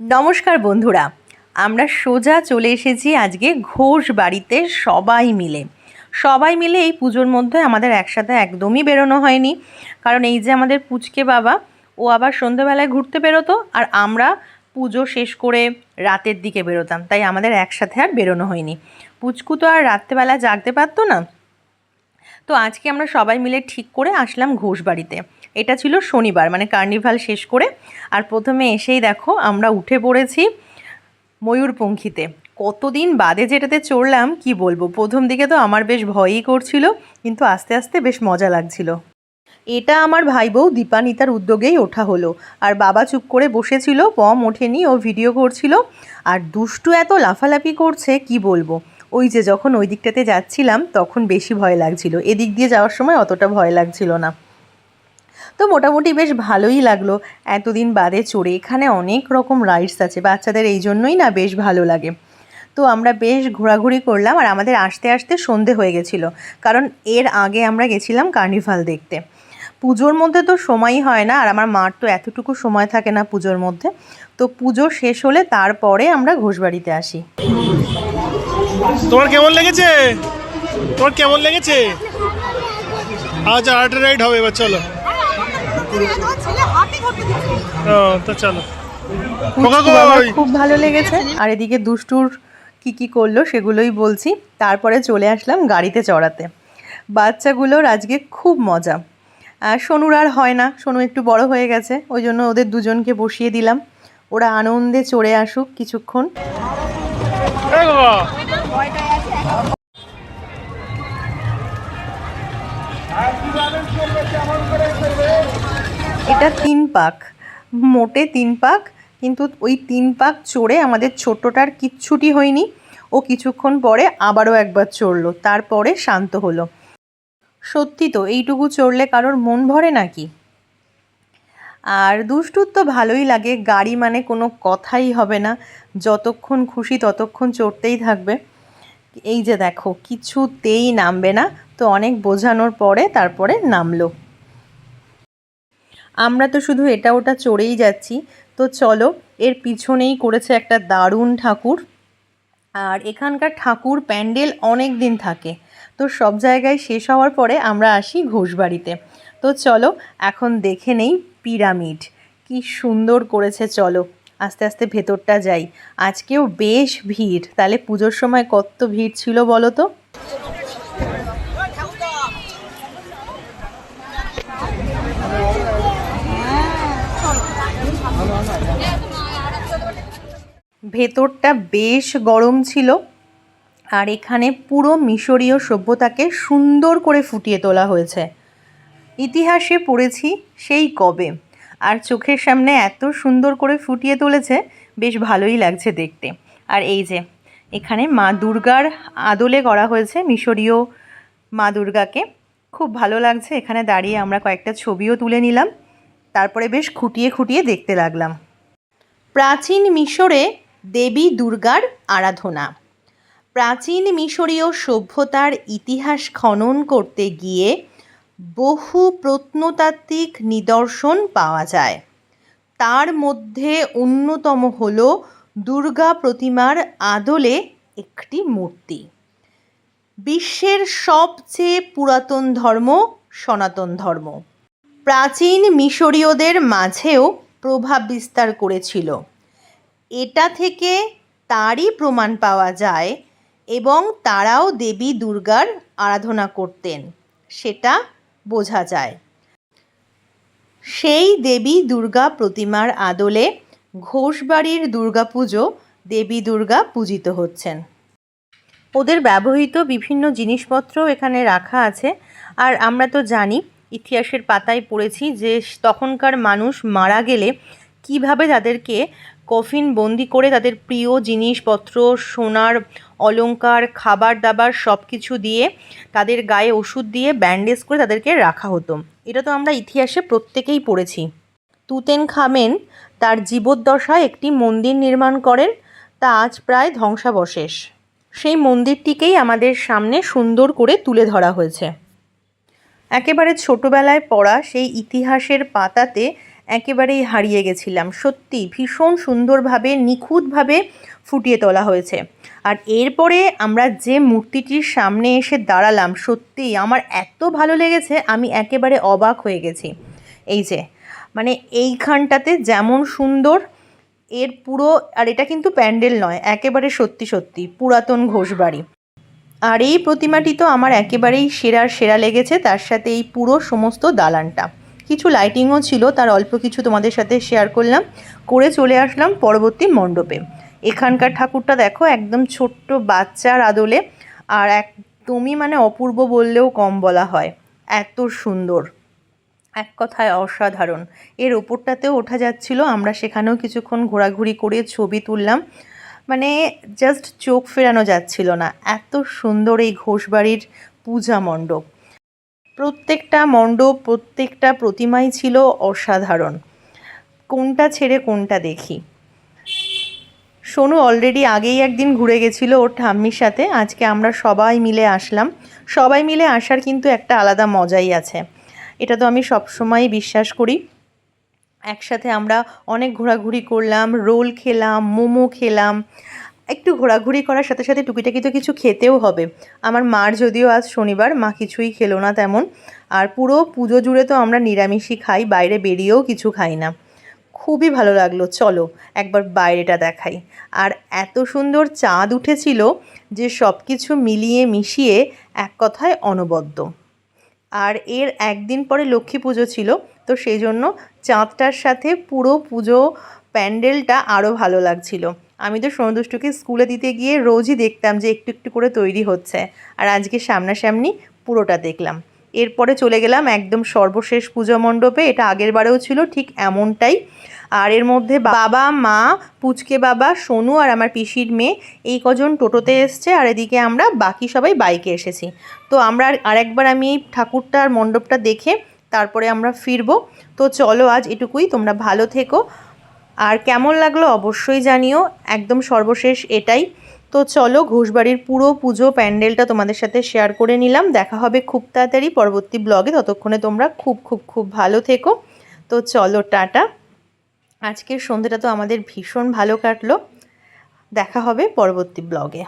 নমস্কার বন্ধুরা, আমরা সোজা চলে এসেছি আজকে ঘোষ বাড়িতে সবাই মিলে। সবাই মিলে এই পুজোর মধ্যে আমাদের একসাথে একদমই বেরোনো হয়নি। কারণ এই যে আমাদের পুচকে বাবা, ও আবার সন্ধ্যেবেলায় ঘুরতে বেরোতো আর আমরা পুজো শেষ করে রাতের দিকে বেরোতাম। তাই আমাদের একসাথে আর বেরোনো হয়নি। পুচকু তো আর রাত্রেবেলা জাগতে পারতো না। তো আজকে আমরা সবাই মিলে ঠিক করে আসলাম ঘোষ বাড়িতে। এটা ছিল শনিবার মানে কার্নিভাল শেষ করে। আর প্রথমে এসেই দেখো, আমরা উঠে পড়েছি ময়ূরপঙ্খীতে। কতদিন বাদে যেটাতে চড়লাম, কি বলব? প্রথম দিকে তো আমার বেশ ভয়ই করছিল, কিন্তু আস্তে আস্তে বেশ মজা লাগছিল। এটা আমার ভাই বউ দীপানিতার উদ্যোগেই ওঠা হলো। আর বাবা চুপ করে বসেছিল, পম ওঠেনি, ও ভিডিও করছিল। আর দুষ্টু এত লাফালাফি করছে, কি বলব? ওই যে যখন ওই দিকটাতে যাচ্ছিলাম, তখন বেশি ভয় লাগছিল। এদিক দিয়ে যাওয়ার সময় অতটা ভয় লাগছিল না। তো মোটামুটি বেশ ভালোই লাগল। এতদিন বাদে চড়ে এখানে অনেক রকম রাইডস আছে। বাচ্চাদের এই জন্যই না বেশ ভালো লাগে। তো আমরা বেশ ঘোরাঘুরি করলাম আর আমাদের আসতে আসতে সন্ধে হয়ে গেছিল। কারণ এর আগে আমরা গেছিলাম কার্নিভাল দেখতে। পুজোর মধ্যে তো সময়ই হয় না আর আমার মার তো এতটুকু সময় থাকে না পুজোর মধ্যে। তো পুজো শেষ হলে তারপরে আমরা ঘোষবাড়িতে আসি। তোমার কেমন লেগেছে? তোমার কেমন লেগেছে? আজ আর্ট রাইড হবে এবার চলো। তো চলো। খুব ভালো লেগেছে। আর এদিকে দুষ্টুর কি কি করল সেগুলোই বলছি। তারপরে চলে আসলাম গাড়িতে চড়াতে। বাচ্চাগুলোর আজকে খুব মজা। আর সোনুর আর হয় না সোনু একটু বড় হয়ে গেছে ওই জন্য ওদের দুজনকে বসিয়ে দিলাম। ওরা আনন্দে চড়ে আসুক কিছুক্ষণ। এই বাবা এটা তিন পাক, মোটে তিন পাক, কিন্তু ওই তিন পাক চড়ে আমাদের ছোট্টটার কিচ্ছুটি হয়নি। ও কিছুক্ষণ পরে আবারও একবার চড়লো, তারপরে শান্ত হলো। সত্যি তো, এইটুকু চড়লে কারোর মন ভরে নাকি? আর দুষ্টুর তো ভালোই লাগে, গাড়ি মানে কোনো কথাই হবে না, যতক্ষণ খুশি ততক্ষণ চড়তেই থাকবে। এই যে দেখো, কিছুতেই নামবে না। তো অনেক বোঝানোর পরে তারপরে নামলো। আমরা তো শুধু এটা ওটা চড়েই যাচ্ছি। তো চলো, এর পিছনেই করেছে একটা দারুণ ঠাকুর। আর এখানকার ঠাকুর প্যান্ডেল অনেক দিন থাকে। তো সব জায়গায় শেষ হওয়ার পরে আমরা আসি ঘোষবাড়িতে। তো চলো, এখন দেখে নেই পিরামিড। কি সুন্দর করেছে, চলো। আস্তে আস্তে ভেতরটা যাই। আজকেও বেশ ভিড়। তাহলে পুজোর সময় কত ভিড় ছিল বলো তো? ভেতরটা বেশ গরম ছিল। আর এখানে পুরো মিশরীয় সভ্যতাকে সুন্দর করে ফুটিয়ে তোলা হয়েছে। ইতিহাসে পড়েছি সেই কবে। আর চোখের সামনে এত সুন্দর করে ফুটিয়ে তুলেছে, বেশ ভালোই লাগছে দেখতে। আর এই যে, এখানে মা দুর্গার আদলে করা হয়েছে মিশরীয় মা দুর্গাকে। খুব ভালো লাগছে, এখানে দাঁড়িয়ে আমরা কয়েকটা ছবিও তুলে নিলাম। তারপরে বেশ খুঁটিয়ে খুঁটিয়ে দেখতে লাগলাম। প্রাচীন মিশরে দেবী দুর্গার আরাধনা। প্রাচীন মিশরীয় সভ্যতার ইতিহাস খনন করতে গিয়ে বহু প্রত্নতাত্ত্বিক নিদর্শন পাওয়া যায়। তার মধ্যে অন্যতম হল দুর্গা প্রতিমার আদলে একটি মূর্তি। বিশ্বের সবচেয়ে পুরাতন ধর্ম সনাতন ধর্ম। প্রাচীন মিশরীয়দের মাঝেও প্রভাব বিস্তার করেছিল। এটা থেকে তারই প্রমাণ পাওয়া যায় এবং তারাও দেবী দুর্গার আরাধনা করতেন। সেটা বোঝা যায়। সেই দেবী দুর্গা প্রতিমার আদলে ঘোষবাড়ির দুর্গাপুজো দেবী দুর্গা পূজিত হচ্ছেন। ওদের ব্যবহৃত বিভিন্ন জিনিসপত্র এখানে রাখা আছে। আর আমরা তো জানি, ইতিহাসের পাতায় পড়েছি যে তখনকার মানুষ মারা গেলে কীভাবে তাদেরকে কফিন বন্দি করে তাদের প্রিয় জিনিসপত্র, সোনার অলংকার, খাবার দাবার সব কিছু দিয়ে তাদের গায়ে ওষুধ দিয়ে ব্যান্ডেজ করে তাদেরকে রাখা হতো। এটা তো আমরা ইতিহাসে প্রত্যেকেই পড়েছি। তুতেন খামেন তার জীবদ্দশায় একটি মন্দির নির্মাণ করেন। তা আজ প্রায় ধ্বংসাবশেষ। সেই মন্দিরটিকেই আমাদের সামনে সুন্দর করে তুলে ধরা হয়েছে। একেবারে ছোটোবেলায় পড়া সেই ইতিহাসের পাতাতে একেবারেই হারিয়ে গেছিলাম। সত্যি ভীষণ সুন্দরভাবে, নিখুঁতভাবে ফুটিয়ে তোলা হয়েছে। আর এরপরে আমরা যে মূর্তিটির সামনে এসে দাঁড়ালাম সত্যি আমার এত ভালো লেগেছে, আমি একেবারে অবাক হয়ে গেছি। এই যে মানে এইখানটাতে যেমন সুন্দর, এর পুরো, আর এটা কিন্তু প্যান্ডেল নয়, একেবারে সত্যি সত্যি, পুরাতন ঘোষবাড়ি। আর এই প্রতিমাটি তো আমার একেবারেই সেরার সেরা লেগেছে, তার সাথে এই পুরো সমস্ত দালানটা। কিছু লাইটিংও ছিল, তার অল্প কিছু তোমাদের সাথে শেয়ার করলাম। করে চলে আসলাম পরবর্তী মণ্ডপে। এখানকার ঠাকুরটা দেখো, একদম ছোট্ট বাচ্চার আদলে, আর একদমই মানে অপূর্ব বললেও কম বলা হয়। এত সুন্দর। এক কথায় অসাধারণ। এর ওপরটাতেও ওঠা যাচ্ছিল, আমরা সেখানেও কিছুক্ষণ ঘোরাঘুরি করে ছবি তুললাম। মানে জাস্ট চোখ ফেরানো যাচ্ছিল না। এত সুন্দর এই ঘোষবাড়ির পূজা মণ্ডপ। প্রত্যেকটা মণ্ডপ, প্রত্যেকটা প্রতিমাই ছিল অসাধারণ। কোনটা ছেড়ে কোনটা দেখি। সোনু অলরেডি আগেই একদিন ঘুরে গেছিল ওর ঠাম্মির সাথে। আজকে আমরা সবাই মিলে আসলাম। সবাই মিলে আসার কিন্তু একটা আলাদা মজাই আছে। এটা তো আমি সবসময়ই বিশ্বাস করি। একসাথে আমরা অনেক ঘোরাঘুরি করলাম, রোল খেলাম, মোমো খেলাম একটু ঘোরাঘুরি করার সাথে সাথে টুকিটাকি তো কিছু খেতেও হবে। আমার মার যদিও আজ শনিবার, মা কিছুই খেলো না তেমন। আর পুরো পুজো জুড়ে তো আমরা নিরামিষই খাই, বাইরে বেরিয়েও কিছু খাই না। খুবই ভালো লাগল, চলো একবার বাইরেটা দেখাই। আর এত সুন্দর চাঁদ উঠেছিল যে সব কিছু মিলিয়ে মিশিয়ে এক কথায় অনবদ্য। আর এর একদিন পরে লক্ষ্মী পুজো ছিল, তো সেই জন্য চাঁদটার সাথে পুরো পুজো প্যান্ডেলটা আরও ভালো লাগছিল। আমি তো সোনদুষ্টুকে স্কুলে দিতে গিয়ে রোজই দেখতাম যে একটু একটু করে তৈরি হচ্ছে। আর আজকে সামনাসামনি পুরোটা দেখলাম। এরপরে চলে গেলাম একদম সর্বশেষ পুজো মণ্ডপে। এটা আগের বারেও ছিল, ঠিক এমনটাই। আর এর মধ্যে বাবা, মা, পুচকে বাবা, সোনু আর আমার পিসির মেয়ে, এই কজন টোটোতে এসছে। আর এদিকে আমরা বাকি সবাই বাইকে এসেছি। তো আমরা আর- আরেকবার আমি এই ঠাকুরটার মণ্ডপটা দেখে তারপরে আমরা ফিরবো। তো চলো আজ এটুকুই। তোমরা ভালো থেকো। আর কেমন লাগল অবশ্যই জানিও। একদম সর্বশেষ এটাই। তো চলো ঘোষবাড়ির পুরো পুজো প্যান্ডেলটা তোমাদের সাথে শেয়ার করে নিলাম। দেখা হবে খুব তাড়াতাড়ি পরবর্তী ব্লগে ততক্ষণে তোমরা খুব খুব খুব ভালো থেকো। তো চলো টাটা। আজকের সন্ধ্যেটা তো আমাদের ভীষণ ভালো কাটলো। দেখা হবে পরবর্তী ব্লগে